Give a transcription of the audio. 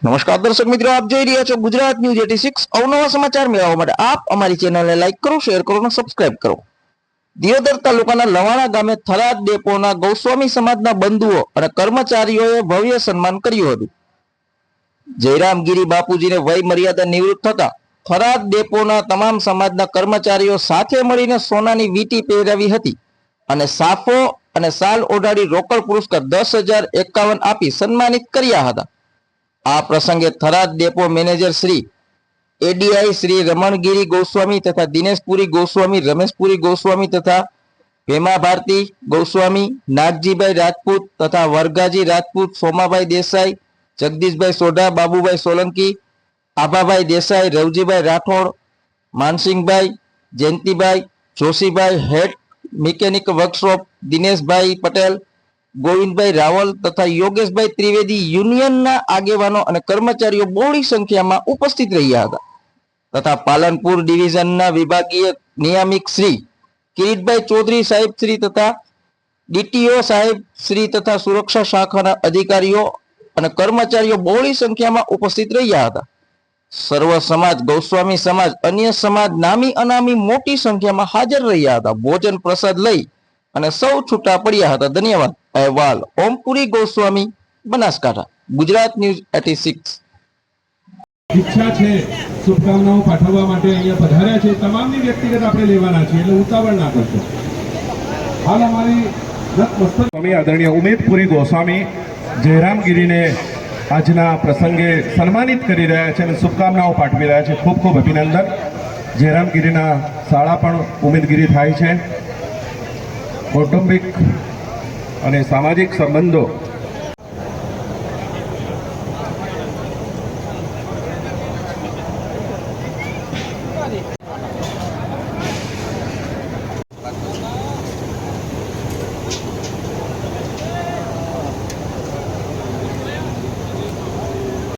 નમસ્કાર દર્શક મિત્રો, આપ જોઈ રહ્યા છો ગુજરાત ન્યૂઝ એટી સિક્સ અવનવા સમાચાર મેળવવા માટે આપ અમારી ચેનલને લાઈક કરો, શેર કરો અને સબસ્ક્રાઇબ કરો. દિયોદર તાલુકાના લવાણા ગામે થરાદ ડેપોના ગૌસ્વામી સમાજના બંધુઓ અને કર્મચારીઓએ ભવ્ય સન્માન કર્યું હતું. જયરામગીરી બાપુજીને વય મર્યાદા નિવૃત્ત થતા થરાદ ડેપોના તમામ સમાજના કર્મચારીઓ સાથે મળીને સોનાની વીંટી પહેરાવી હતી અને સાફો અને સાલ ઓઢાડી રોકડ પુરસ્કાર દસ હજાર એકાવન આપી સન્માનિત કર્યા હતા. આ પ્રસંગે Tharad depot manager Shri ADI Shri Ramangiri Goswami તથા દિનેશપુરી ગોસ્વામી, રમેશપુરી ગોસ્વામી તથા ભેમા ભારતી ગોસ્વામી, નાગજીભાઈ રાજપૂત તથા Vargaji Rajput, Somabhai Desai, Jagdishbhai Sodha, Babubhai Solanki, Abhabhai Desai, Ravjibhai Rathod, Mansinhbhai, Jayantibhai, Joshibhai head, mechanic workshop, Dineshbhai Patel Govindbhai Raval તથા યોગેશભાઈ ત્રિવેદી યુનિયનના આગેવાનો અને કર્મચારીઓ બહોળી સંખ્યામાં ઉપસ્થિત રહ્યા હતા. તથા પાલનપુર ડિવિઝનના વિભાગીય નિયામિક શ્રી કિરીટભાઈ ચૌધરી સાહેબ શ્રી તથા ડીટીઓ સાહેબ શ્રી તથા સુરક્ષા શાખાના અધિકારીઓ અને કર્મચારીઓ બહોળી સંખ્યામાં ઉપસ્થિત રહ્યા હતા. સર્વ સમાજ, ગૌસ્વામી સમાજ, અન્ય સમાજ નામી અનામી મોટી સંખ્યામાં હાજર રહ્યા હતા. ભોજન પ્રસાદ લઈ અને સૌ છૂટા પડ્યા હતા. ધન્યવાદ. અહેવાલ. Ompuri Goswami Banaskantha. Gujarat news at six. ઈચ્છા છે શુભકામનાઓ પાઠવવા માટે અહીંયા પધાર્યા છે. તમામની વ્યક્તિગત આપણે લેવાના છે એટલે ઉતાવળ ના કરશો. હાલ અમારી સ્વામી આદરણીય ઉમેદપુરી ગોસ્વામી જયરામગીરીને આજના પ્રસંગે સન્માનિત કરી રહ્યા છે અને શુભકામનાઓ પાઠવી રહ્યા છે. ખૂબ ખૂબ અભિનંદન. જયરામગીરીના શાળા પણ ઉમેદગીરી થાય છે. કૌટુંબિક અને સામાજિક સંબંધો.